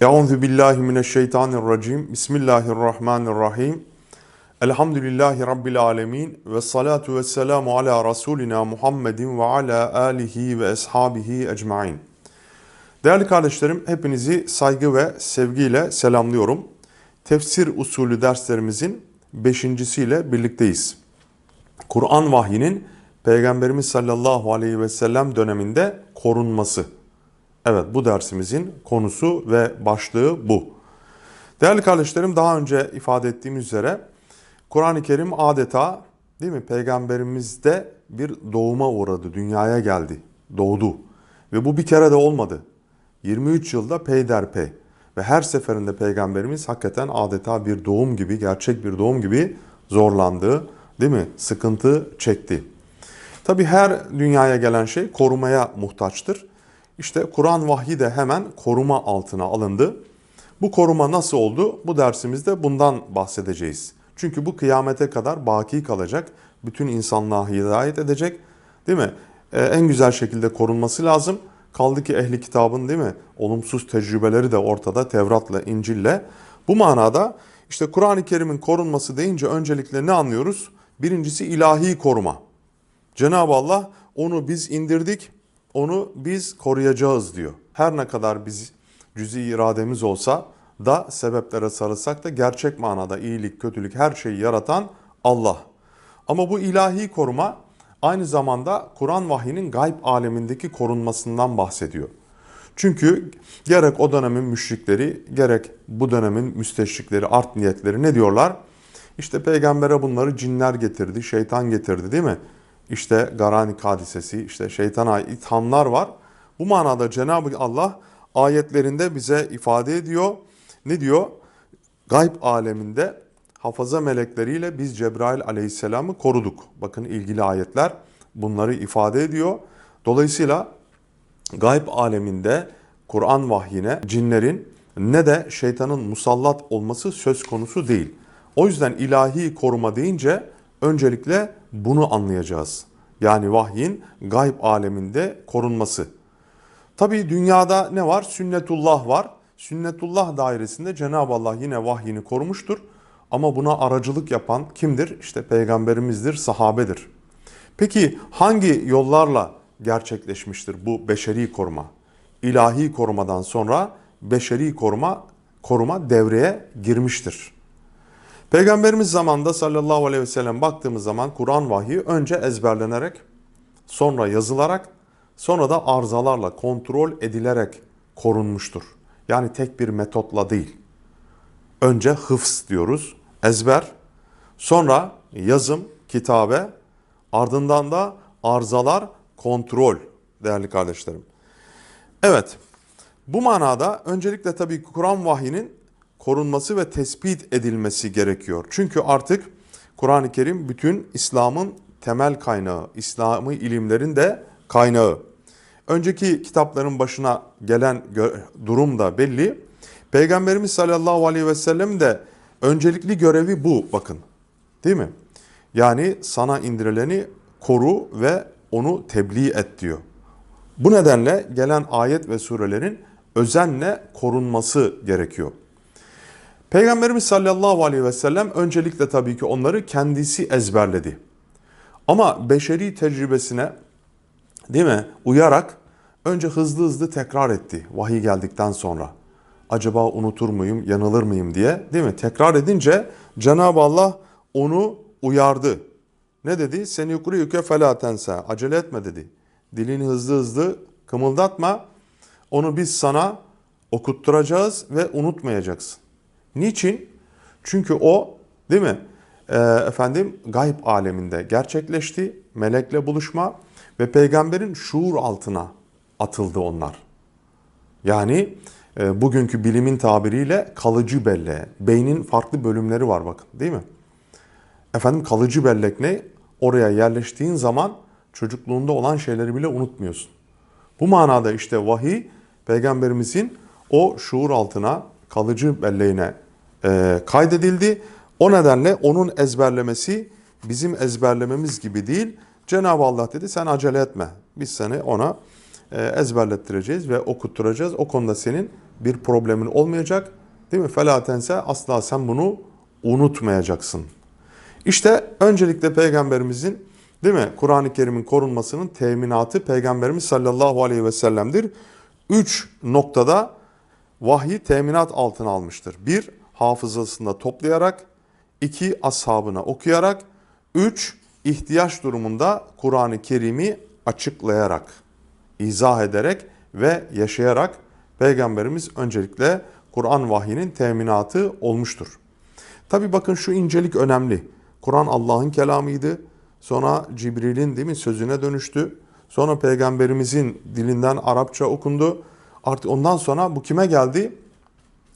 Euzu billahi mineşşeytanirracim. Bismillahirrahmanirrahim. Elhamdülillahi rabbil alamin ve salatu vesselamu ala rasulina Muhammedin ve ala alihi ve ashabihi ecmaîn. Değerli kardeşlerim, hepinizi saygı ve sevgiyle selamlıyorum. Tefsir usulü derslerimizin beşincisiyle birlikteyiz. Kur'an vahyinin Peygamberimiz sallallahu aleyhi ve sellem döneminde korunması. Evet bu dersimizin konusu ve başlığı bu. Değerli kardeşlerim daha önce ifade ettiğim üzere Kur'an-ı Kerim adeta değil mi peygamberimizde bir doğuma uğradı, dünyaya geldi, doğdu. Ve bu bir kere de olmadı. 23 yılda peyderpey ve her seferinde peygamberimiz hakikaten adeta bir doğum gibi, gerçek bir doğum gibi zorlandı, değil mi? Sıkıntı çekti. Tabi her dünyaya gelen şey korumaya muhtaçtır. İşte Kur'an vahyi de hemen koruma altına alındı. Bu koruma nasıl oldu? Bu dersimizde bundan bahsedeceğiz. Çünkü bu kıyamete kadar baki kalacak. Bütün insanlığa hidayet edecek. Değil mi? Ee, en güzel şekilde korunması lazım. Kaldı ki ehli kitabın değil mi? Olumsuz tecrübeleri de ortada Tevrat'la, İncil'le. Bu manada işte Kur'an-ı Kerim'in korunması deyince öncelikle ne anlıyoruz? Birincisi ilahi koruma. Cenab-ı Allah onu biz indirdik, onu biz koruyacağız diyor. Her ne kadar biz cüzi irademiz olsa da sebeplere sarılsak da gerçek manada iyilik, kötülük her şeyi yaratan Allah. Ama bu ilahi koruma aynı zamanda Kur'an vahyinin gayb alemindeki korunmasından bahsediyor. Çünkü gerek o dönemin müşrikleri gerek bu dönemin müsteşrikleri, art niyetleri ne diyorlar? İşte peygambere bunları cinler getirdi, şeytan getirdi değil mi? İşte Garanik hadisesi, işte şeytana ithamlar var. Bu manada Cenab-ı Allah ayetlerinde bize ifade ediyor. Ne diyor? Gayb aleminde hafaza melekleriyle biz Cebrail aleyhisselamı koruduk. Bakın ilgili ayetler bunları ifade ediyor. Dolayısıyla gayb aleminde Kur'an vahyine cinlerin ne de şeytanın musallat olması söz konusu değil. O yüzden ilahi koruma deyince öncelikle bunu anlayacağız. Yani vahyin gayb aleminde korunması. Tabi dünyada ne var? Sünnetullah var. Sünnetullah dairesinde Cenab-ı Allah yine vahyini korumuştur. Ama buna aracılık yapan kimdir? İşte peygamberimizdir, sahabedir. Peki hangi yollarla gerçekleşmiştir bu beşeri koruma? İlahi korumadan sonra beşeri koruma koruma devreye girmiştir. Peygamberimiz zamanında sallallahu aleyhi ve sellem baktığımız zaman Kur'an vahyi önce ezberlenerek, sonra yazılarak, sonra da arızalarla kontrol edilerek korunmuştur. Yani tek bir metotla değil. Önce hıfz diyoruz, ezber, sonra yazım, kitabe, ardından da arızalar, kontrol değerli kardeşlerim. Evet, bu manada öncelikle tabii Kur'an vahyinin korunması ve tespit edilmesi gerekiyor. Çünkü artık Kur'an-ı Kerim bütün İslam'ın temel kaynağı, İslami ilimlerin de kaynağı. Önceki kitapların başına gelen durum da belli. Peygamberimiz sallallahu aleyhi ve sellem de öncelikli görevi bu bakın. Değil mi? Yani sana indirileni koru ve onu tebliğ et diyor. Bu nedenle gelen ayet ve surelerin özenle korunması gerekiyor. Peygamberimiz sallallahu aleyhi ve sellem öncelikle tabii ki onları kendisi ezberledi. Ama beşeri tecrübesine değil mi uyarak önce hızlı hızlı tekrar etti vahiy geldikten sonra. Acaba unutur muyum, yanılır mıyım diye değil mi? Tekrar edince Cenab-ı Allah onu uyardı. Ne dedi? Seni yukarı yüke felatense. Acele etme dedi. Dilini hızlı hızlı kımıldatma. Onu biz sana okutturacağız ve unutmayacaksın. Niçin? Çünkü o değil mi? E, efendim gayb aleminde gerçekleşti. Melekle buluşma ve peygamberin şuur altına atıldı onlar. Yani e, bugünkü bilimin tabiriyle kalıcı belleğe. Beynin farklı bölümleri var bakın değil mi? Efendim kalıcı bellek ne? Oraya yerleştiğin zaman çocukluğunda olan şeyleri bile unutmuyorsun. Bu manada işte vahiy peygamberimizin o şuur altına kalıcı belleğine e, kaydedildi. O nedenle onun ezberlemesi bizim ezberlememiz gibi değil. Cenab-ı Allah dedi sen acele etme. Biz seni ona e, ezberlettireceğiz ve okutturacağız. O konuda senin bir problemin olmayacak. Değil mi? Felatense asla sen bunu unutmayacaksın. İşte öncelikle peygamberimizin değil mi? Kur'an-ı Kerim'in korunmasının teminatı peygamberimiz sallallahu aleyhi ve sellem'dir. Üç noktada vahyi teminat altına almıştır. Bir, hafızasında toplayarak, iki, ashabına okuyarak, üç, ihtiyaç durumunda Kur'an-ı Kerim'i açıklayarak, izah ederek ve yaşayarak Peygamberimiz öncelikle Kur'an vahyinin teminatı olmuştur. Tabi bakın şu incelik önemli. Kur'an Allah'ın kelamıydı. Sonra Cibril'in değil mi sözüne dönüştü. Sonra peygamberimizin dilinden Arapça okundu. Artık ondan sonra bu kime geldi?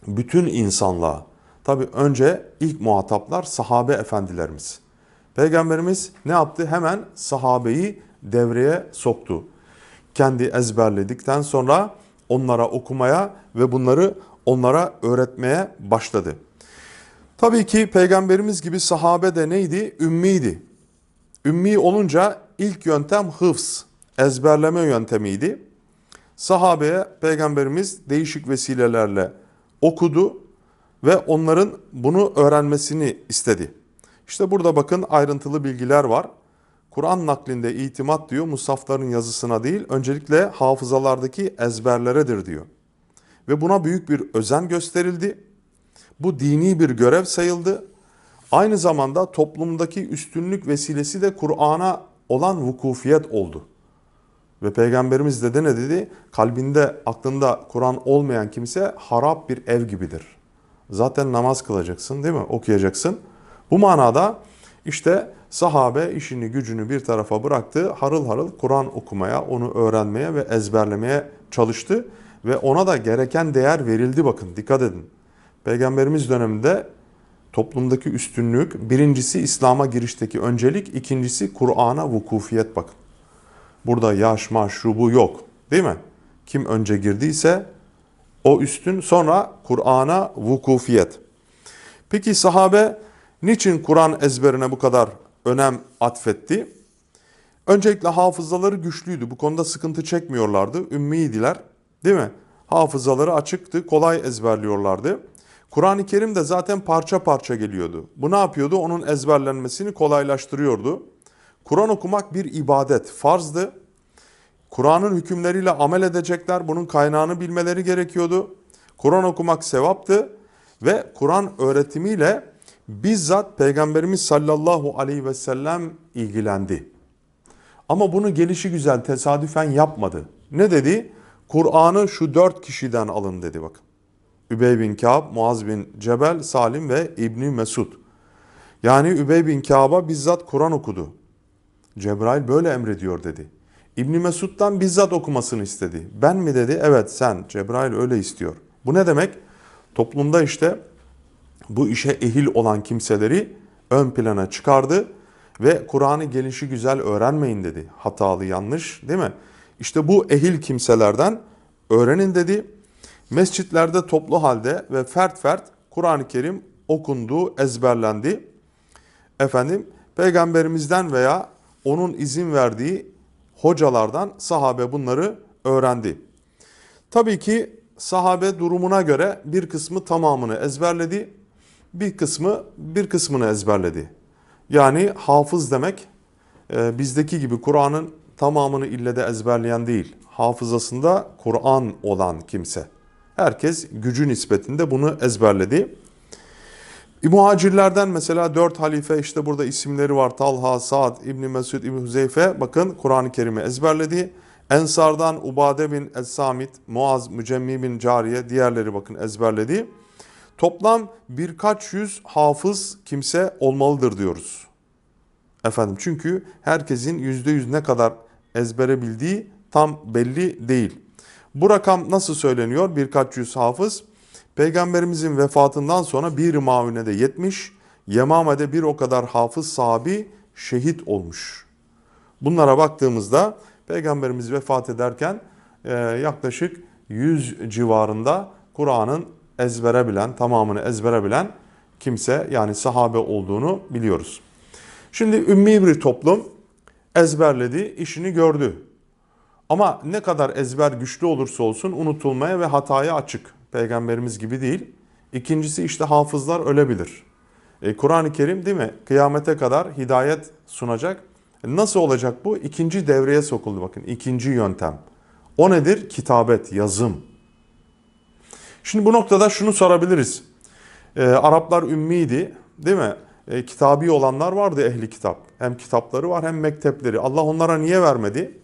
Bütün insanlığa. Tabi önce ilk muhataplar sahabe efendilerimiz. Peygamberimiz ne yaptı? Hemen sahabeyi devreye soktu. Kendi ezberledikten sonra onlara okumaya ve bunları onlara öğretmeye başladı. Tabii ki peygamberimiz gibi sahabe de neydi? Ümmiydi. Ümmi olunca ilk yöntem hıfz, ezberleme yöntemiydi. Sahabeye peygamberimiz değişik vesilelerle okudu ve onların bunu öğrenmesini istedi. İşte burada bakın ayrıntılı bilgiler var. Kur'an naklinde itimat diyor musafların yazısına değil öncelikle hafızalardaki ezberleredir diyor. Ve buna büyük bir özen gösterildi. Bu dini bir görev sayıldı. Aynı zamanda toplumdaki üstünlük vesilesi de Kur'an'a olan vukufiyet oldu. Ve Peygamberimiz de ne dedi? Kalbinde, aklında Kur'an olmayan kimse harap bir ev gibidir. Zaten namaz kılacaksın değil mi? Okuyacaksın. Bu manada işte sahabe işini gücünü bir tarafa bıraktı. Harıl harıl Kur'an okumaya, onu öğrenmeye ve ezberlemeye çalıştı. Ve ona da gereken değer verildi bakın dikkat edin. Peygamberimiz döneminde toplumdaki üstünlük, birincisi İslam'a girişteki öncelik, ikincisi Kur'an'a vukufiyet bakın. Burada yaş, maş, şu bu yok değil mi? Kim önce girdiyse o üstün sonra Kur'an'a vukufiyet. Peki sahabe niçin Kur'an ezberine bu kadar önem atfetti? Öncelikle hafızaları güçlüydü. Bu konuda sıkıntı çekmiyorlardı. Ümmiydiler değil mi? Hafızaları açıktı, kolay ezberliyorlardı. Kur'an-ı Kerim de zaten parça parça geliyordu. Bu ne yapıyordu? Onun ezberlenmesini kolaylaştırıyordu. Kur'an okumak bir ibadet, farzdı. Kur'an'ın hükümleriyle amel edecekler. Bunun kaynağını bilmeleri gerekiyordu. Kur'an okumak sevaptı ve Kur'an öğretimiyle bizzat Peygamberimiz sallallahu aleyhi ve sellem ilgilendi. Ama bunu gelişi güzel tesadüfen yapmadı. Ne dedi? Kur'an'ı şu dört kişiden alın dedi bakın. Übey bin Ka'b, Muaz bin Cebel, Salim ve İbni Mesud. Yani Übey bin Ka'b'a bizzat Kur'an okudu. Cebrail böyle emrediyor dedi. İbni Mesud'dan bizzat okumasını istedi. Ben mi dedi? Evet sen. Cebrail öyle istiyor. Bu ne demek? Toplumda işte bu işe ehil olan kimseleri ön plana çıkardı ve Kur'an'ı gelişi güzel öğrenmeyin dedi. Hatalı, yanlış değil mi? İşte bu ehil kimselerden öğrenin dedi. Mescitlerde toplu halde ve fert fert Kur'an-ı Kerim okundu, ezberlendi. Efendim peygamberimizden veya onun izin verdiği hocalardan sahabe bunları öğrendi. Tabii ki sahabe durumuna göre bir kısmı tamamını ezberledi, bir kısmı bir kısmını ezberledi. Yani hafız demek e, bizdeki gibi Kur'an'ın tamamını ille de ezberleyen değil. Hafızasında Kur'an olan kimse. Herkes gücü nispetinde bunu ezberledi. Muhacirlerden mesela dört halife işte burada isimleri var. Talha, Sa'd, İbni Mesud, İbni Huzeyfe bakın Kur'an-ı Kerim'i ezberledi. Ensardan Ubade bin Es-Samit, Muaz, Mücemmi bin Cariye diğerleri bakın ezberledi. Toplam birkaç yüz hafız kimse olmalıdır diyoruz. Efendim çünkü herkesin yüzde yüz ne kadar ezbere bildiği tam belli değil. Bu rakam nasıl söyleniyor? Birkaç yüz hafız. Peygamberimizin vefatından sonra bir Mavine'de 70, Yemame'de bir o kadar hafız sahabi şehit olmuş. Bunlara baktığımızda Peygamberimiz vefat ederken e, yaklaşık 100 civarında Kur'an'ın ezbere bilen, tamamını ezbere bilen kimse yani sahabe olduğunu biliyoruz. Şimdi ümmi bir toplum ezberledi, işini gördü. Ama ne kadar ezber güçlü olursa olsun unutulmaya ve hataya açık. Peygamberimiz gibi değil. İkincisi işte hafızlar ölebilir. E, Kur'an-ı Kerim değil mi? Kıyamete kadar hidayet sunacak. E, Nasıl olacak bu? İkinci devreye sokuldu bakın. ikinci yöntem. O nedir? Kitabet, yazım. Şimdi bu noktada şunu sorabiliriz. E, Araplar ümmiydi değil mi? E, kitabi olanlar vardı ehli kitap. Hem kitapları var hem mektepleri. Allah onlara niye vermedi?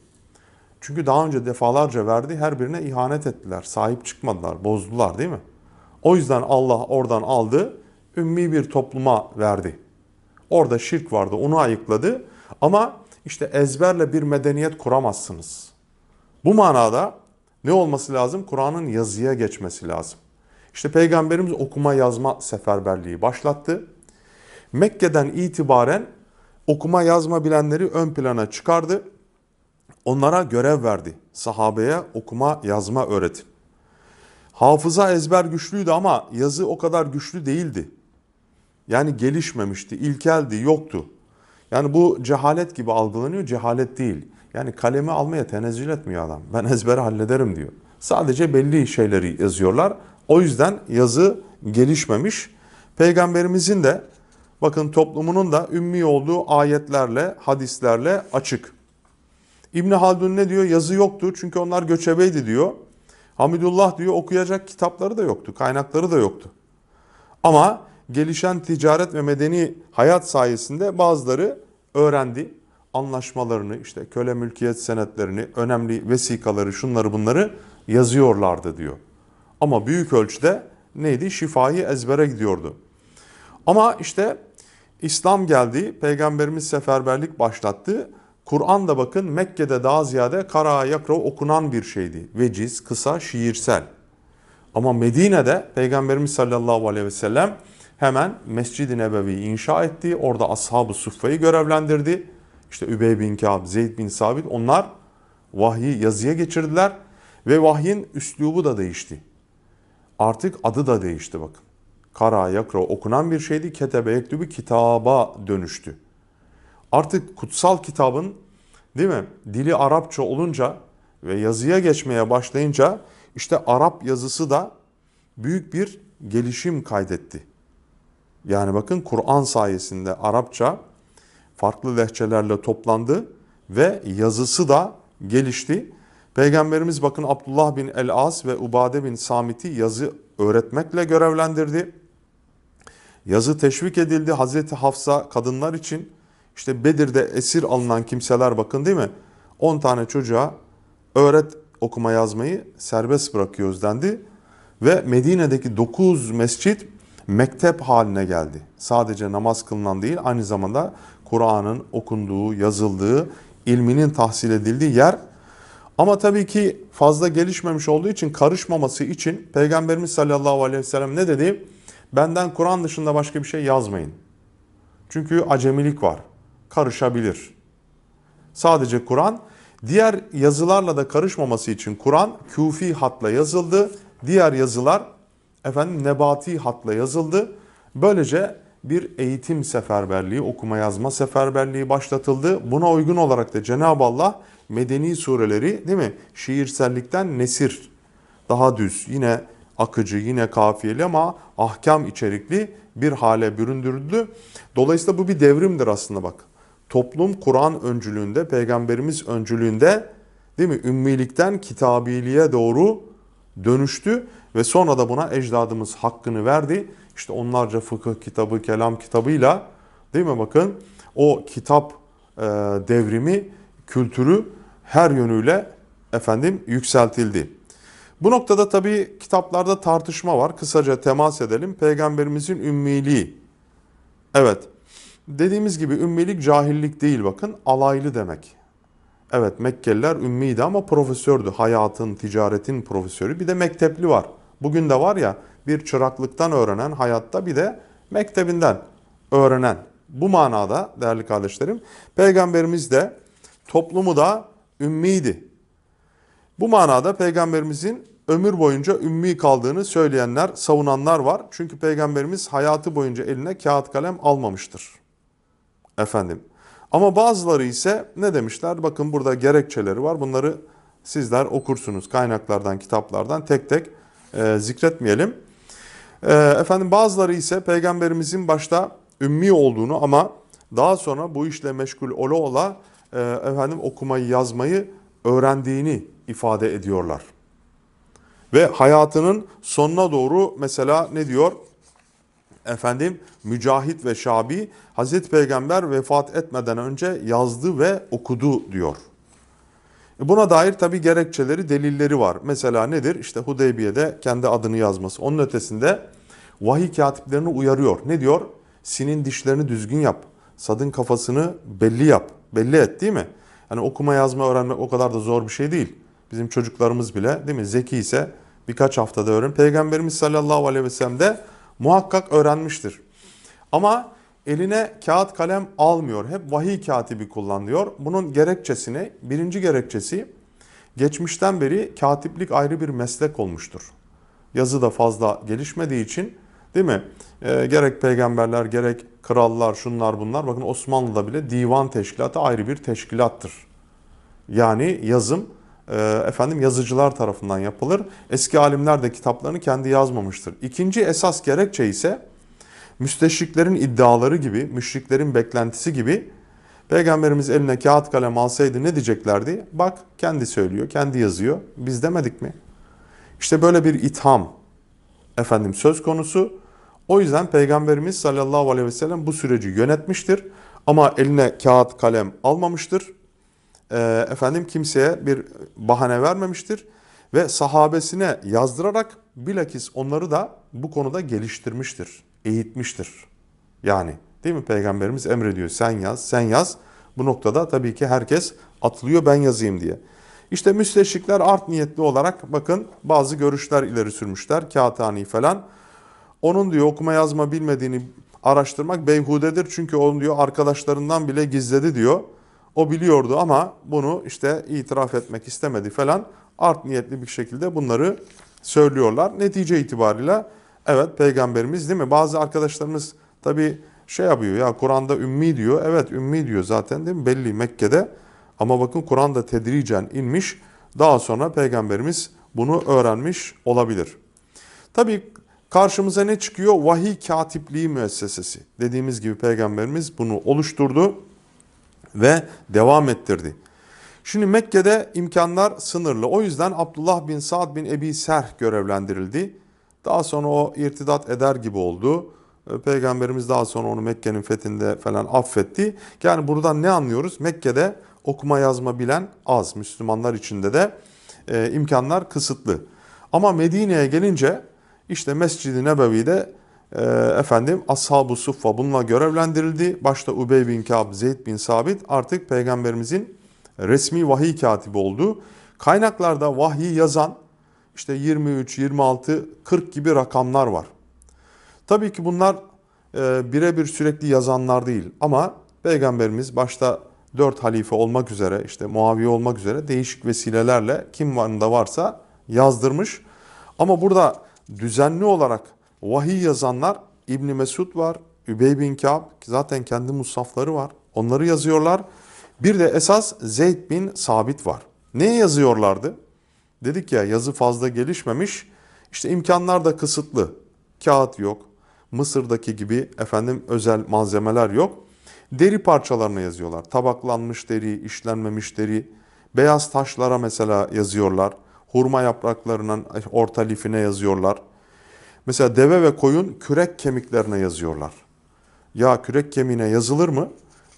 Çünkü daha önce defalarca verdi. Her birine ihanet ettiler. Sahip çıkmadılar, bozdular değil mi? O yüzden Allah oradan aldı. Ümmi bir topluma verdi. Orada şirk vardı onu ayıkladı. Ama işte ezberle bir medeniyet kuramazsınız. Bu manada ne olması lazım? Kur'an'ın yazıya geçmesi lazım. İşte Peygamberimiz okuma yazma seferberliği başlattı. Mekke'den itibaren okuma yazma bilenleri ön plana çıkardı. Onlara görev verdi. Sahabeye okuma yazma öğretin. Hafıza ezber güçlüydü ama yazı o kadar güçlü değildi. Yani gelişmemişti, ilkeldi, yoktu. Yani bu cehalet gibi algılanıyor, cehalet değil. Yani kalemi almaya tenezzül etmiyor adam. Ben ezbere hallederim diyor. Sadece belli şeyleri yazıyorlar. O yüzden yazı gelişmemiş. Peygamberimizin de bakın toplumunun da ümmi olduğu ayetlerle, hadislerle açık. İbni Haldun ne diyor? Yazı yoktu çünkü onlar göçebeydi diyor. Hamidullah diyor okuyacak kitapları da yoktu, kaynakları da yoktu. Ama gelişen ticaret ve medeni hayat sayesinde bazıları öğrendi. Anlaşmalarını, işte köle mülkiyet senetlerini, önemli vesikaları, şunları bunları yazıyorlardı diyor. Ama büyük ölçüde neydi? Şifayı ezbere gidiyordu. Ama işte İslam geldi, Peygamberimiz seferberlik başlattı. Kur'an da bakın Mekke'de daha ziyade kara yakra okunan bir şeydi. Veciz, kısa, şiirsel. Ama Medine'de Peygamberimiz sallallahu aleyhi ve sellem hemen Mescid-i Nebevi inşa etti. Orada Ashab-ı Suffa'yı görevlendirdi. İşte Übey bin Kâb, Zeyd bin Sabit onlar vahyi yazıya geçirdiler. Ve vahyin üslubu da değişti. Artık adı da değişti bakın. Kara yakra okunan bir şeydi. Ketebe yektubu kitaba dönüştü. Artık kutsal kitabın değil mi dili Arapça olunca ve yazıya geçmeye başlayınca işte Arap yazısı da büyük bir gelişim kaydetti. Yani bakın Kur'an sayesinde Arapça farklı lehçelerle toplandı ve yazısı da gelişti. Peygamberimiz bakın Abdullah bin El-As ve Ubade bin Samit'i yazı öğretmekle görevlendirdi. Yazı teşvik edildi Hazreti Hafsa kadınlar için. İşte Bedir'de esir alınan kimseler bakın değil mi? 10 tane çocuğa öğret okuma yazmayı serbest bırakıyoruz dendi. Ve Medine'deki 9 mescit mektep haline geldi. Sadece namaz kılınan değil aynı zamanda Kur'an'ın okunduğu, yazıldığı, ilminin tahsil edildiği yer. Ama tabii ki fazla gelişmemiş olduğu için karışmaması için Peygamberimiz sallallahu aleyhi ve sellem ne dedi? Benden Kur'an dışında başka bir şey yazmayın. Çünkü acemilik var. Karışabilir. Sadece Kur'an. Diğer yazılarla da karışmaması için Kur'an küfi hatla yazıldı. Diğer yazılar efendim nebati hatla yazıldı. Böylece bir eğitim seferberliği, okuma yazma seferberliği başlatıldı. Buna uygun olarak da Cenab-ı Allah medeni sureleri değil mi? Şiirsellikten nesir, daha düz, yine akıcı, yine kafiyeli ama ahkam içerikli bir hale büründürdü. Dolayısıyla bu bir devrimdir aslında bak. Toplum Kur'an öncülüğünde, peygamberimiz öncülüğünde değil mi? Ümmilikten kitabiliğe doğru dönüştü ve sonra da buna ecdadımız hakkını verdi. İşte onlarca fıkıh kitabı, kelam kitabıyla değil mi bakın o kitap e, devrimi, kültürü her yönüyle efendim yükseltildi. Bu noktada tabii kitaplarda tartışma var. Kısaca temas edelim. Peygamberimizin ümmiliği. Evet. Dediğimiz gibi ümmilik cahillik değil bakın. Alaylı demek. Evet Mekkeliler ümmiydi ama profesördü. Hayatın, ticaretin profesörü. Bir de mektepli var. Bugün de var ya bir çıraklıktan öğrenen hayatta bir de mektebinden öğrenen. Bu manada değerli kardeşlerim peygamberimiz de toplumu da ümmiydi. Bu manada peygamberimizin ömür boyunca ümmi kaldığını söyleyenler, savunanlar var. Çünkü peygamberimiz hayatı boyunca eline kağıt kalem almamıştır. Efendim. Ama bazıları ise ne demişler? Bakın burada gerekçeleri var. Bunları sizler okursunuz kaynaklardan, kitaplardan tek tek e, zikretmeyelim. E, efendim bazıları ise peygamberimizin başta ümmi olduğunu ama daha sonra bu işle meşgul ola ola e, efendim okumayı yazmayı öğrendiğini ifade ediyorlar. Ve hayatının sonuna doğru mesela ne diyor? Efendim Mücahit ve Şabi Hazreti Peygamber vefat etmeden önce yazdı ve okudu diyor. E, Buna dair tabi gerekçeleri, delilleri var. Mesela nedir? İşte Hudeybiye'de kendi adını yazması. Onun ötesinde vahiy katiplerini uyarıyor. Ne diyor? Sinin dişlerini düzgün yap. Sadın kafasını belli yap. Belli et değil mi? Yani okuma yazma öğrenmek o kadar da zor bir şey değil. Bizim çocuklarımız bile değil mi? Zeki ise birkaç haftada öğren. Peygamberimiz sallallahu aleyhi ve sellem de muhakkak öğrenmiştir. Ama eline kağıt kalem almıyor. Hep vahiy katibi kullanıyor. Bunun gerekçesini, birinci gerekçesi geçmişten beri katiplik ayrı bir meslek olmuştur. Yazı da fazla gelişmediği için değil mi? Ee, gerek peygamberler, gerek krallar, şunlar bunlar. Bakın Osmanlı'da bile divan teşkilatı ayrı bir teşkilattır. Yani yazım e, efendim yazıcılar tarafından yapılır. Eski alimler de kitaplarını kendi yazmamıştır. İkinci esas gerekçe ise müsteşriklerin iddiaları gibi, müşriklerin beklentisi gibi Peygamberimiz eline kağıt kalem alsaydı ne diyeceklerdi? Bak kendi söylüyor, kendi yazıyor. Biz demedik mi? İşte böyle bir itham efendim söz konusu. O yüzden Peygamberimiz sallallahu aleyhi ve sellem bu süreci yönetmiştir. Ama eline kağıt kalem almamıştır. Ee, efendim kimseye bir bahane vermemiştir. Ve sahabesine yazdırarak bilakis onları da bu konuda geliştirmiştir, eğitmiştir. Yani değil mi Peygamberimiz emrediyor sen yaz, sen yaz. Bu noktada tabii ki herkes atılıyor ben yazayım diye. İşte müsteşrikler art niyetli olarak bakın bazı görüşler ileri sürmüşler. Kağıthani falan. Onun diyor okuma yazma bilmediğini araştırmak beyhudedir. Çünkü onun diyor arkadaşlarından bile gizledi diyor. O biliyordu ama bunu işte itiraf etmek istemedi falan. Art niyetli bir şekilde bunları söylüyorlar. Netice itibariyle evet peygamberimiz değil mi? Bazı arkadaşlarımız tabii şey yapıyor ya Kur'an'da ümmi diyor. Evet ümmi diyor zaten değil mi? Belli Mekke'de. Ama bakın Kur'an'da tedricen inmiş. Daha sonra peygamberimiz bunu öğrenmiş olabilir. Tabii karşımıza ne çıkıyor? Vahiy katipliği müessesesi. Dediğimiz gibi peygamberimiz bunu oluşturdu ve devam ettirdi. Şimdi Mekke'de imkanlar sınırlı. O yüzden Abdullah bin Sa'd bin Ebi Serh görevlendirildi. Daha sonra o irtidat eder gibi oldu. Peygamberimiz daha sonra onu Mekke'nin fethinde falan affetti. Yani buradan ne anlıyoruz? Mekke'de okuma yazma bilen az. Müslümanlar içinde de e, imkanlar kısıtlı. Ama Medine'ye gelince işte Mescid-i Nebevi'de e, efendim Ashab-ı Suffa bununla görevlendirildi. Başta Ubey bin Ka'b, Zeyd bin Sabit artık peygamberimizin resmi vahiy katibi oldu. Kaynaklarda vahiy yazan işte 23, 26, 40 gibi rakamlar var. Tabii ki bunlar e, birebir sürekli yazanlar değil ama Peygamberimiz başta dört halife olmak üzere işte Muaviye olmak üzere değişik vesilelerle kim varında varsa yazdırmış. Ama burada düzenli olarak vahiy yazanlar İbni Mesud var, Übey bin Ka'b zaten kendi musafları var. Onları yazıyorlar. Bir de esas Zeyd bin Sabit var. Ne yazıyorlardı? Dedik ya yazı fazla gelişmemiş. İşte imkanlar da kısıtlı. Kağıt yok. Mısır'daki gibi efendim özel malzemeler yok. Deri parçalarına yazıyorlar. Tabaklanmış deri, işlenmemiş deri. Beyaz taşlara mesela yazıyorlar. Hurma yapraklarının orta lifine yazıyorlar. Mesela deve ve koyun kürek kemiklerine yazıyorlar. Ya kürek kemiğine yazılır mı?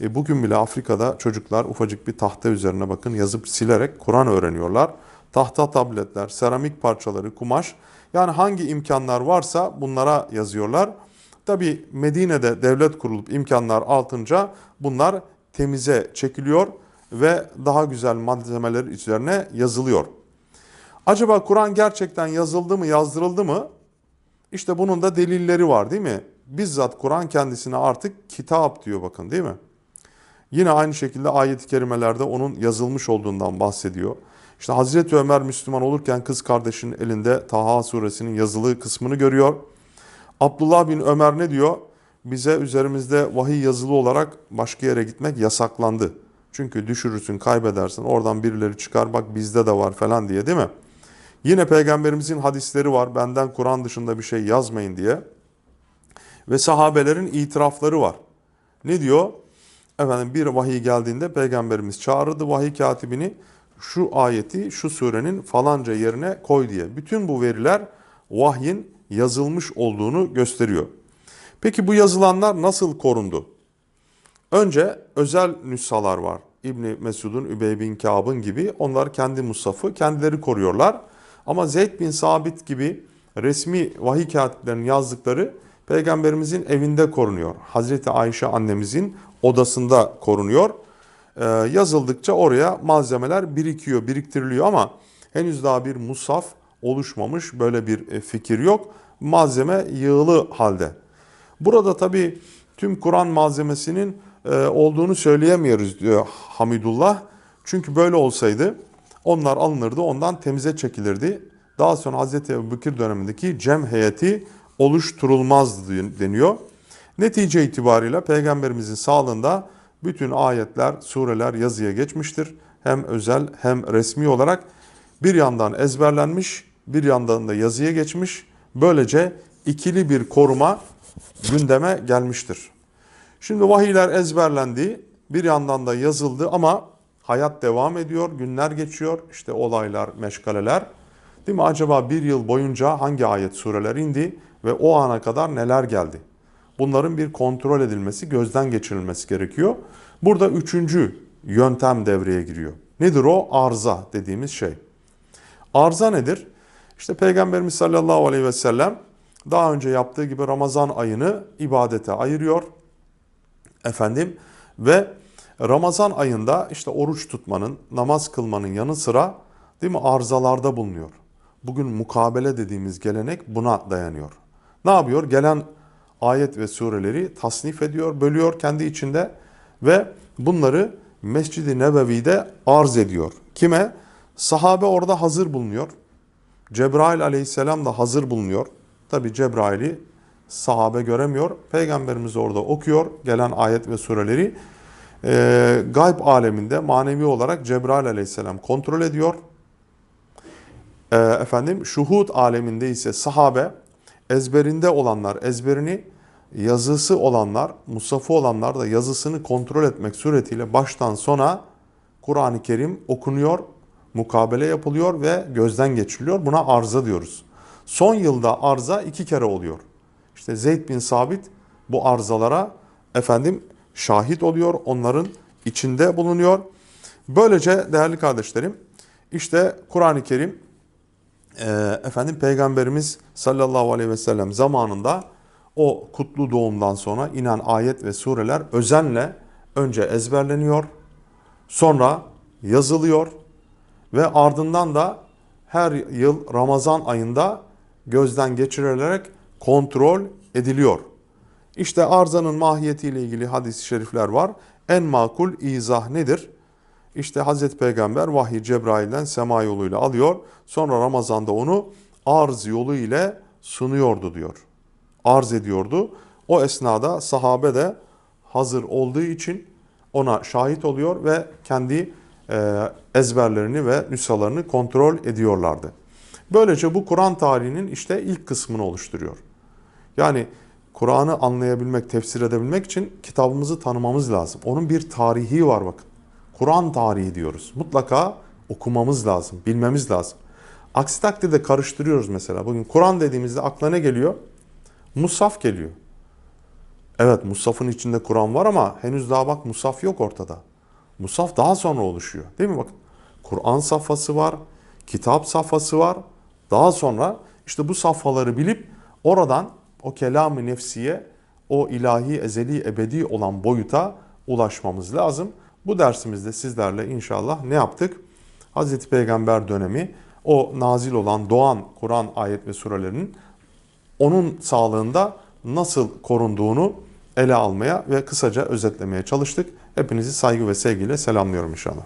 E bugün bile Afrika'da çocuklar ufacık bir tahta üzerine bakın yazıp silerek Kur'an öğreniyorlar. Tahta tabletler, seramik parçaları, kumaş yani hangi imkanlar varsa bunlara yazıyorlar. Tabi Medine'de devlet kurulup imkanlar altınca bunlar temize çekiliyor ve daha güzel malzemeler üzerine yazılıyor. Acaba Kur'an gerçekten yazıldı mı, yazdırıldı mı? İşte bunun da delilleri var değil mi? Bizzat Kur'an kendisine artık kitap diyor bakın değil mi? Yine aynı şekilde ayet-i kerimelerde onun yazılmış olduğundan bahsediyor. İşte Hazreti Ömer Müslüman olurken kız kardeşinin elinde Taha suresinin yazılı kısmını görüyor. Abdullah bin Ömer ne diyor? Bize üzerimizde vahiy yazılı olarak başka yere gitmek yasaklandı. Çünkü düşürürsün, kaybedersin, oradan birileri çıkar bak bizde de var falan diye değil mi? Yine peygamberimizin hadisleri var. Benden Kur'an dışında bir şey yazmayın diye. Ve sahabelerin itirafları var. Ne diyor? Efendim bir vahiy geldiğinde peygamberimiz çağırdı vahiy katibini şu ayeti şu surenin falanca yerine koy diye. Bütün bu veriler vahyin yazılmış olduğunu gösteriyor. Peki bu yazılanlar nasıl korundu? Önce özel nüshalar var. İbni Mesud'un, Übey bin Kâb'ın gibi onlar kendi mushafı kendileri koruyorlar. Ama Zeyd bin Sabit gibi resmi vahiy katiplerinin yazdıkları peygamberimizin evinde korunuyor. Hazreti Ayşe annemizin odasında korunuyor. Ee, yazıldıkça oraya malzemeler birikiyor, biriktiriliyor ama henüz daha bir musaf oluşmamış, böyle bir e, fikir yok. Malzeme yığılı halde. Burada tabii tüm Kur'an malzemesinin e, olduğunu söyleyemiyoruz diyor Hamidullah. Çünkü böyle olsaydı onlar alınırdı, ondan temize çekilirdi. Daha sonra Hazreti Ebubekir dönemindeki cem heyeti oluşturulmazdı deniyor. Netice itibariyle peygamberimizin sağlığında bütün ayetler, sureler yazıya geçmiştir. Hem özel hem resmi olarak bir yandan ezberlenmiş, bir yandan da yazıya geçmiş. Böylece ikili bir koruma gündeme gelmiştir. Şimdi vahiyler ezberlendi, bir yandan da yazıldı ama hayat devam ediyor, günler geçiyor, işte olaylar, meşgaleler. Değil mi? Acaba bir yıl boyunca hangi ayet sureler indi ve o ana kadar neler geldi? Bunların bir kontrol edilmesi, gözden geçirilmesi gerekiyor. Burada üçüncü yöntem devreye giriyor. Nedir o? Arıza dediğimiz şey. Arıza nedir? İşte Peygamberimiz sallallahu aleyhi ve sellem daha önce yaptığı gibi Ramazan ayını ibadete ayırıyor. Efendim ve Ramazan ayında işte oruç tutmanın, namaz kılmanın yanı sıra değil mi arızalarda bulunuyor. Bugün mukabele dediğimiz gelenek buna dayanıyor. Ne yapıyor? Gelen ayet ve sureleri tasnif ediyor, bölüyor kendi içinde ve bunları Mescid-i Nebevi'de arz ediyor. Kime? Sahabe orada hazır bulunuyor. Cebrail aleyhisselam da hazır bulunuyor. Tabi Cebrail'i sahabe göremiyor. Peygamberimiz orada okuyor gelen ayet ve sureleri. E, gayb aleminde manevi olarak Cebrail aleyhisselam kontrol ediyor. E, efendim şuhud aleminde ise sahabe ezberinde olanlar ezberini yazısı olanlar, musafı olanlar da yazısını kontrol etmek suretiyle baştan sona Kur'an-ı Kerim okunuyor, mukabele yapılıyor ve gözden geçiriliyor. Buna arıza diyoruz. Son yılda arıza iki kere oluyor. İşte Zeyd bin Sabit bu arızalara efendim şahit oluyor, onların içinde bulunuyor. Böylece değerli kardeşlerim işte Kur'an-ı Kerim e, efendim Peygamberimiz sallallahu aleyhi ve sellem zamanında o kutlu doğumdan sonra inen ayet ve sureler özenle önce ezberleniyor, sonra yazılıyor ve ardından da her yıl Ramazan ayında gözden geçirilerek kontrol ediliyor. İşte arzanın mahiyetiyle ilgili hadis-i şerifler var. En makul izah nedir? İşte Hazreti Peygamber vahiy Cebrail'den sema yoluyla alıyor. Sonra Ramazan'da onu arz yolu ile sunuyordu diyor. Arz ediyordu. O esnada sahabe de hazır olduğu için ona şahit oluyor ve kendi e, ezberlerini ve nüshalarını kontrol ediyorlardı. Böylece bu Kur'an tarihinin işte ilk kısmını oluşturuyor. Yani Kur'an'ı anlayabilmek, tefsir edebilmek için kitabımızı tanımamız lazım. Onun bir tarihi var bakın. Kur'an tarihi diyoruz. Mutlaka okumamız lazım, bilmemiz lazım. Aksi takdirde karıştırıyoruz mesela. Bugün Kur'an dediğimizde aklına ne geliyor? Musaf geliyor. Evet Musaf'ın içinde Kur'an var ama henüz daha bak Musaf yok ortada. Musaf daha sonra oluşuyor. Değil mi bakın? Kur'an safhası var, kitap safhası var. Daha sonra işte bu safhaları bilip oradan o kelam-ı nefsiye, o ilahi, ezeli, ebedi olan boyuta ulaşmamız lazım. Bu dersimizde sizlerle inşallah ne yaptık? Hazreti Peygamber dönemi o nazil olan doğan Kur'an ayet ve surelerinin onun sağlığında nasıl korunduğunu ele almaya ve kısaca özetlemeye çalıştık. Hepinizi saygı ve sevgiyle selamlıyorum inşallah.